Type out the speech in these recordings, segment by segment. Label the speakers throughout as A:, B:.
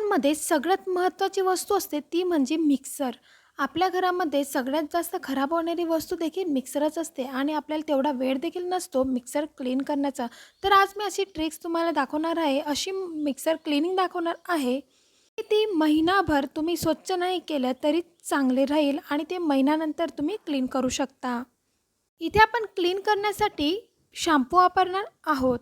A: किचनमध्ये सगळ्यात महत्त्वाची वस्तू असते ती म्हणजे मिक्सर. आपल्या घरामध्ये सगळ्यात जास्त खराब होणारी वस्तू देखील मिक्सरच असते आणि आपल्याला तेवढा वेळ देखील नसतो मिक्सर क्लीन करण्याचा. तर आज मी अशी ट्रिक्स तुम्हाला दाखवणार आहे. अशी मिक्सर क्लिनिंग दाखवणार आहे की ती महिनाभर तुम्ही स्वच्छ नाही केलं तरी चांगले राहील आणि ते महिन्यानंतर तुम्ही क्लीन करू शकता. इथे आपण क्लीन करण्यासाठी शॅम्पू वापरणार आहोत.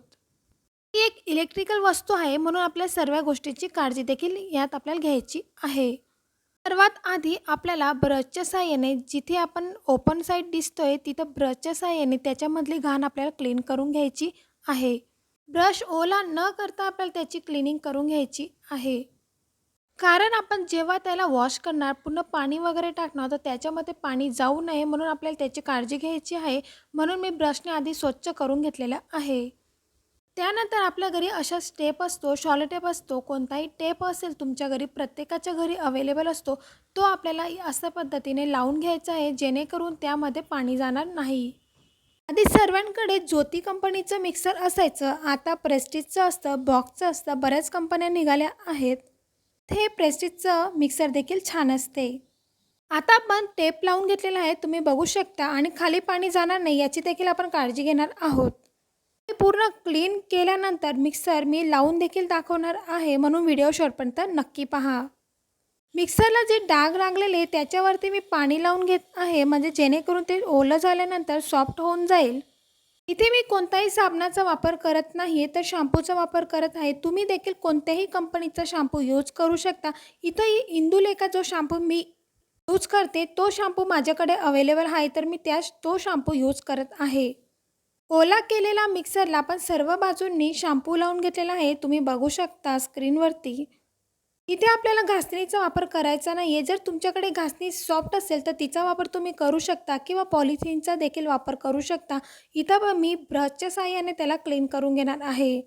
A: ही एक इलेक्ट्रिकल वस्तू आहे म्हणून आपल्या सर्व गोष्टीची काळजी देखील यात आपल्याला घ्यायची आहे. सर्वात आधी आपल्याला ब्रशच्या साहाय्याने जिथे आपण ओपन साईड दिसतोय तिथं ब्रशच्या साहाय्याने त्याच्यामधली घाण आपल्याला क्लीन करून घ्यायची आहे. ब्रश ओला न करता आपल्याला त्याची क्लिनिंग करून घ्यायची आहे. कारण आपण जेव्हा त्याला वॉश करणार पूर्ण पाणी वगैरे टाकणार तर त्याच्यामध्ये पाणी जाऊ नये म्हणून आपल्याला त्याची काळजी घ्यायची आहे. म्हणून मी ब्रशने आधी स्वच्छ करून घेतलेलं आहे. त्यानंतर आपल्या घरी अशा स्टेप असतो शॉल टेप असतो कोणताही टेप असेल तुमच्या घरी प्रत्येकाच्या घरी अवेलेबल असतो तो आपल्याला अशा पद्धतीने लावून घ्यायचा आहे जेणेकरून त्यामध्ये पाणी जाणार नाही. आधी सर्वांकडे ज्योती कंपनीचं मिक्सर असायचं आता प्रेस्टिजचं असतं बॉक्सचं असतं बऱ्याच कंपन्या निघाल्या आहेत. हे प्रेस्टिजचं मिक्सर देखील छान असते. आता आपण टेप लावून घेतलेला आहे तुम्ही बघू शकता आणि खाली पाणी जाणार नाही याची देखील आपण काळजी घेणार आहोत. पूर्ण क्लीन केल्यानंतर मिक्सर मी लावून देखील दाखवणार आहे म्हणून व्हिडिओ शॉर्टपर्यंत नक्की पहा. मिक्सरला जे डाग लागलेले त्याच्यावरती मी पाणी लावून घेत आहे म्हणजे जेणेकरून ते ओलं झाल्यानंतर सॉफ्ट होऊन जाईल. इथे मी कोणताही साबणाचा वापर करत नाही तर शॅम्पूचा वापर करत आहे. तुम्ही देखील कोणत्याही कंपनीचा शॅम्पू यूज करू शकता. इथं इंदुलेखा जो शॅम्पू मी यूज करते तो शॅम्पू माझ्याकडे अवेलेबल आहे तर मी त्या तो शॅम्पू यूज करत आहे. ओला केलेला मिक्सरला आपण सर्व बाजूंनी शॅम्पू लावून घेतलेला आहे. तुम्ही बघू शकता स्क्रीनवरती. इथे आपल्याला घासणीचा वापर करायचा नाही आहे जर तुमच्याकडे घासणी सॉफ्ट असेल तर तिचा वापर तुम्ही करू शकता किंवा पॉलिथिनचा देखील वापर करू शकता. इथं मी ब्रशच्या साह्याने त्याला क्लीन करून घेणार आहे.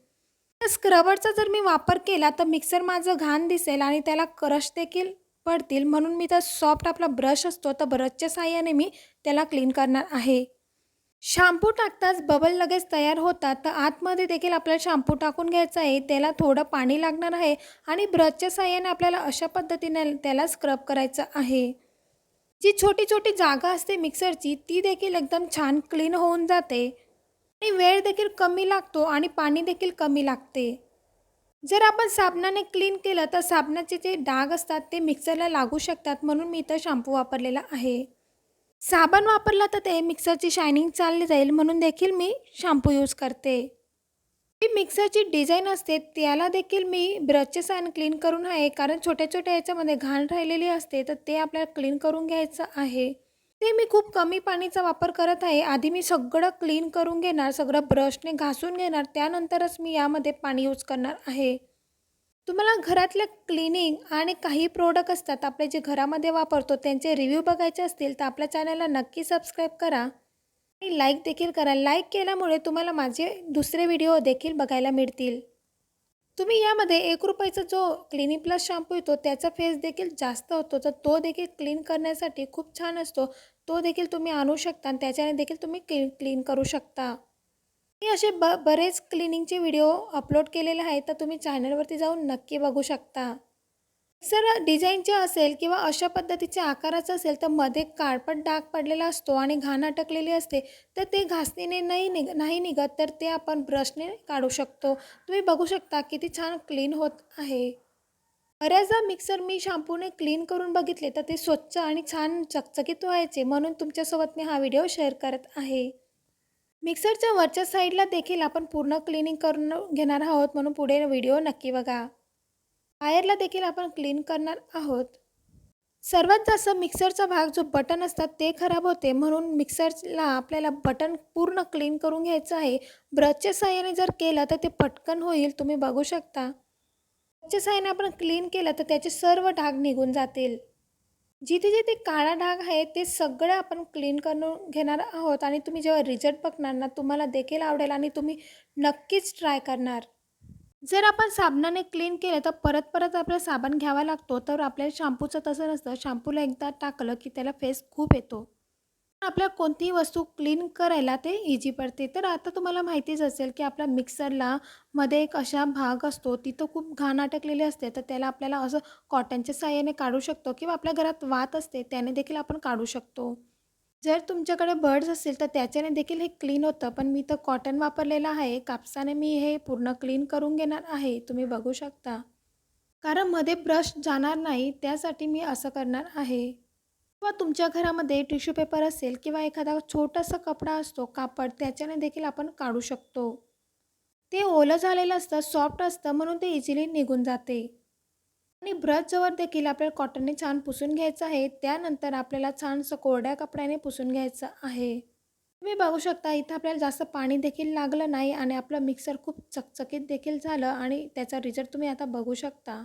A: तर स्क्रबरचा जर मी वापर केला तर मिक्सर माझं घाण दिसेल आणि त्याला क्रश देखील पडतील. म्हणून मी तर सॉफ्ट आपला ब्रश असतो. तर ब्रशच्या साहाय्याने मी त्याला क्लीन करणार आहे. शॅम्पू टाकताच बबल लगेच तयार होतात. तर आतमध्ये देखील आपल्याला शॅम्पू टाकून घ्यायचा आहे. त्याला थोडं पाणी लागणार आहे आणि ब्रशच्या साह्याने आपल्याला अशा पद्धतीने त्याला स्क्रब करायचं आहे. जी छोटी छोटी जागा असते मिक्सरची ती देखील एकदम छान क्लीन होऊन जाते. आणि वेळ देखील कमी लागतो आणि पाणी देखील कमी लागते. जर आपण साबणाने क्लीन केलं तर साबणाचे जे डाग असतात ते मिक्सरला लागू शकतात. म्हणून मी इथं शॅम्पू वापरलेला आहे. साबण वापरला तर ते मिक्सरची शायनिंग चालली जाईल म्हणून देखील मी शॅम्पू यूज करते. जी मिक्सरची डिझाईन असते त्याला देखील मी ब्रशचे सायन क्लीन करून आहे. कारण छोट्या छोट्या याच्यामध्ये घाण राहिलेली असते तर ते आपल्याला क्लीन करून घ्यायचं आहे. ते मी खूप कमी पाणीचा वापर करत आहे. आधी मी सगळं क्लीन करून घेणार सगळं ब्रशने घासून घेणार त्यानंतरच मी यामध्ये पाणी यूज करणार आहे. तुम्हाला घरातल्या क्लिनिंग आणि काही प्रोडक्ट असतात आपले जे घरामध्ये वापरतो त्यांचे रिव्ह्यू बघायचे असतील तर आपल्या चॅनलला नक्की सबस्क्राईब करा. आणि लाईक देखील करा. लाईक केल्यामुळे तुम्हाला माझे दुसरे व्हिडिओ देखील बघायला मिळतील. तुम्ही यामध्ये एक रुपयाचा जो क्लिनिक प्लस शॅम्पू येतो त्याचा फेस देखील जास्त होतो. तर तो देखील क्लीन करण्यासाठी खूप छान असतो. तो देखील तुम्ही आणू शकता आणि त्याच्याने देखील तुम्ही क्लीन क्लीन करू शकता. मी असे ब बरेच क्लिनिंगचे व्हिडिओ अपलोड केलेले आहेत तर तुम्ही चॅनलवरती जाऊन नक्की बघू शकता. सर डिझाईनचे असेल किंवा अशा पद्धतीच्या आकाराचं असेल तर मध्ये काळपट डाग पडलेला असतो आणि घाण अटकलेली असते तर ते घासणीने नाही निघ नाही निघत तर ते आपण ब्रशने काढू शकतो. तुम्ही बघू शकता किती छान क्लीन होत आहे. बऱ्याचदा मिक्सर मी शॅम्पूने क्लीन करून बघितले तर ते स्वच्छ आणि छान चकचकीत व्हायचे म्हणून तुमच्यासोबत मी हा व्हिडिओ शेअर करत आहे. मिक्सरच्या वरच्या साईडला देखील आपण पूर्ण क्लिनिंग करून घेणार आहोत म्हणून पुढे व्हिडिओ नक्की बघा. वायरला देखील आपण क्लीन करणार आहोत. सर्वात जास्त मिक्सरचा भाग जो बटन असतात ते खराब होते म्हणून मिक्सरला आपल्याला बटन पूर्ण क्लीन करून घ्यायचं आहे. ब्रशच्या साह्याने जर केलं तर ते पटकन होईल तुम्ही बघू शकता. ब्रशच्या साह्याने आपण क्लीन केलं तर त्याचे सर्व डाग निघून जातील. जिथे जिथे काळा डाग आहे ते सगळं आपण क्लीन करून घेणार आहोत आणि तुम्ही जेव्हा रिझल्ट बघणार ना तुम्हाला देखील आवडेल आणि तुम्ही नक्कीच ट्राय करणार. जर आपण साबणाने क्लीन केलं तर परत परत आपल्याला साबण घ्यावा लागतो. तर आपल्याला शॅम्पूचं तसं नसतं. शॅम्पूला एकदा टाकलं की त्याला फेस खूप येतो. आपल्या कोणतीही वस्तू क्लीन करायला ते इजी पडते. तर आता तुम्हाला माहितीच असेल की आपल्या मिक्सरला मध्ये एक अशा भाग असतो तिथं खूप घाण अटकलेली असते. तर त्याला आपल्याला असं कॉटनच्या साह्याने काढू शकतो किंवा आपल्या घरात वात असते त्याने देखील आपण काढू शकतो. जर तुमच्याकडे बर्ड्स असेल तर त्याच्याने देखील हे क्लीन होतं. पण मी तर कॉटन वापरलेलं आहे. कापसाने मी हे पूर्ण क्लीन करून घेणार आहे. तुम्ही बघू शकता. कारण मध्ये ब्रश जाणार नाही त्यासाठी मी असं करणार आहे. किंवा तुमच्या घरामध्ये टिश्यू पेपर असेल किंवा एखादा छोटासा कपडा असतो कापड त्याच्याने देखील आपण काढू शकतो. ते ओलं झालेलं असतं सॉफ्ट असतं म्हणून ते इझिली निघून जाते. आणि ब्रशजवळ देखील आपल्याला कॉटनने छान पुसून घ्यायचं आहे. त्यानंतर आपल्याला छानसं कोरड्या कपड्याने पुसून घ्यायचं आहे. तुम्ही बघू शकता इथं आपल्याला जास्त पाणी देखील लागलं नाही आणि आपलं मिक्सर खूप चकचकीत देखील झालं आणि त्याचा रिझल्ट तुम्ही आता बघू शकता.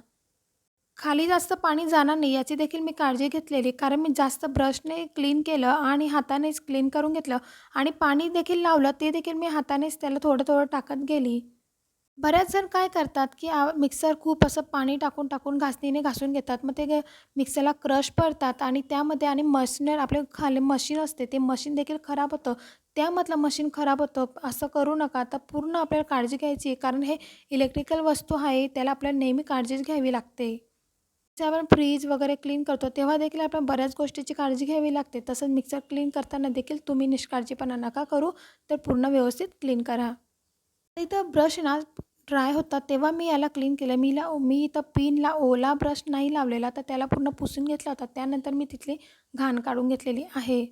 A: खाली जास्त पाणी जाणार नाही याची देखील मी काळजी घेतलेली. कारण मी जास्त ब्रशने क्लीन केलं आणि हातानेच क्लीन करून घेतलं आणि पाणी देखील लावलं ते देखील मी हातानेच त्याला थोडं थोडं टाकत गेली. बऱ्याच जण काय करतात की आ मिक्सर खूप असं पाणी टाकून टाकून घासणीने घासून घेतात. मग ते मिक्सरला क्रश पडतात आणि त्यामध्ये आणि मशीनर आपले खाली मशीन असते ते मशीन देखील खराब होतं. त्यामधलं मशीन खराब होतं असं करू नका. तर पूर्ण आपल्याला काळजी घ्यायची कारण हे इलेक्ट्रिकल वस्तू आहे त्याला आपल्याला नेहमी काळजीच घ्यावी लागते. आपण फ्रीज वगैरे क्लीन करतो तेव्हा देखील आपण बऱ्याच गोष्टीची काळजी घ्यावी लागते. तसंच मिक्सर क्लीन करताना देखील तुम्ही निष्काळजीपणा नका करू तर पूर्ण व्यवस्थित क्लीन करा. इथं ब्रश ना ड्राय होता तेव्हा मी याला क्लीन केलं. मी ला मी इथं पिनला ओला ब्रश नाही लावलेला तर त्याला पूर्ण पुसून घेतला होता. त्यानंतर मी तिथली घाण काढून घेतलेली आहे.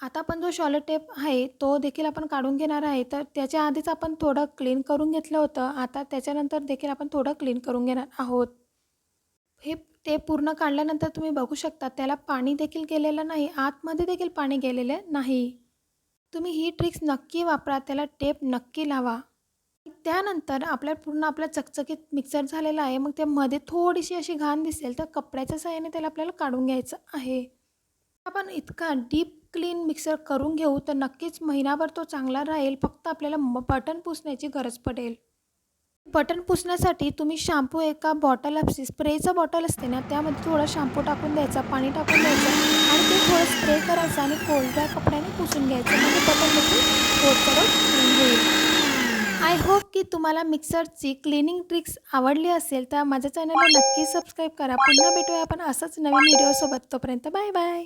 A: आता आपण जो शॉलर टेप आहे तो देखील आपण काढून घेणार आहे. तर त्याच्या आधीच आपण थोडं क्लीन करून घेतलं होतं. आता त्याच्यानंतर देखील आपण थोडं क्लीन करून घेणार आहोत. हे ते पूर्ण काढल्यानंतर तुम्ही बघू शकता त्याला पाणी देखील गेलेलं नाही आतमध्ये देखील पाणी गेलेलं नाही. तुम्ही ही ट्रिक्स नक्की वापरा त्याला टेप नक्की लावा. त्यानंतर आपल्याला पूर्ण आपला चकचकीत मिक्सर झालेला आहे मग त्यामध्ये थोडीशी अशी घाण दिसेल तर कपड्याच्या साह्याने त्याला आपल्याला काढून घ्यायचं आहे. आपण इतका डीप क्लीन मिक्सर करून घेऊ तर नक्कीच महिनाभर तो चांगला राहील फक्त आपल्याला म बटन पुसण्याची गरज पडेल. बटन पुसण्यासाठी तुम्ही शॅम्पू एका बॉटल असते स्प्रेचं बॉटल असते ना त्यामध्ये थोडं शॅम्पू टाकून द्यायचा पाणी टाकून द्यायचं आणि ते थोडं स्प्रे करायचं आणि कोरड्या कपड्याने पुसून घ्यायचं. म्हणजे बटन देखील थोडं क्लीन होईल आय होप की तुम्हाला मिक्सरची क्लिनिंग ट्रिक्स आवडली असेल तर माझ्या चॅनलला नक्की सबस्क्राईब करा. पुन्हा भेटूया आपण असंच नवीन व्हिडिओसोबत तोपर्यंत बाय बाय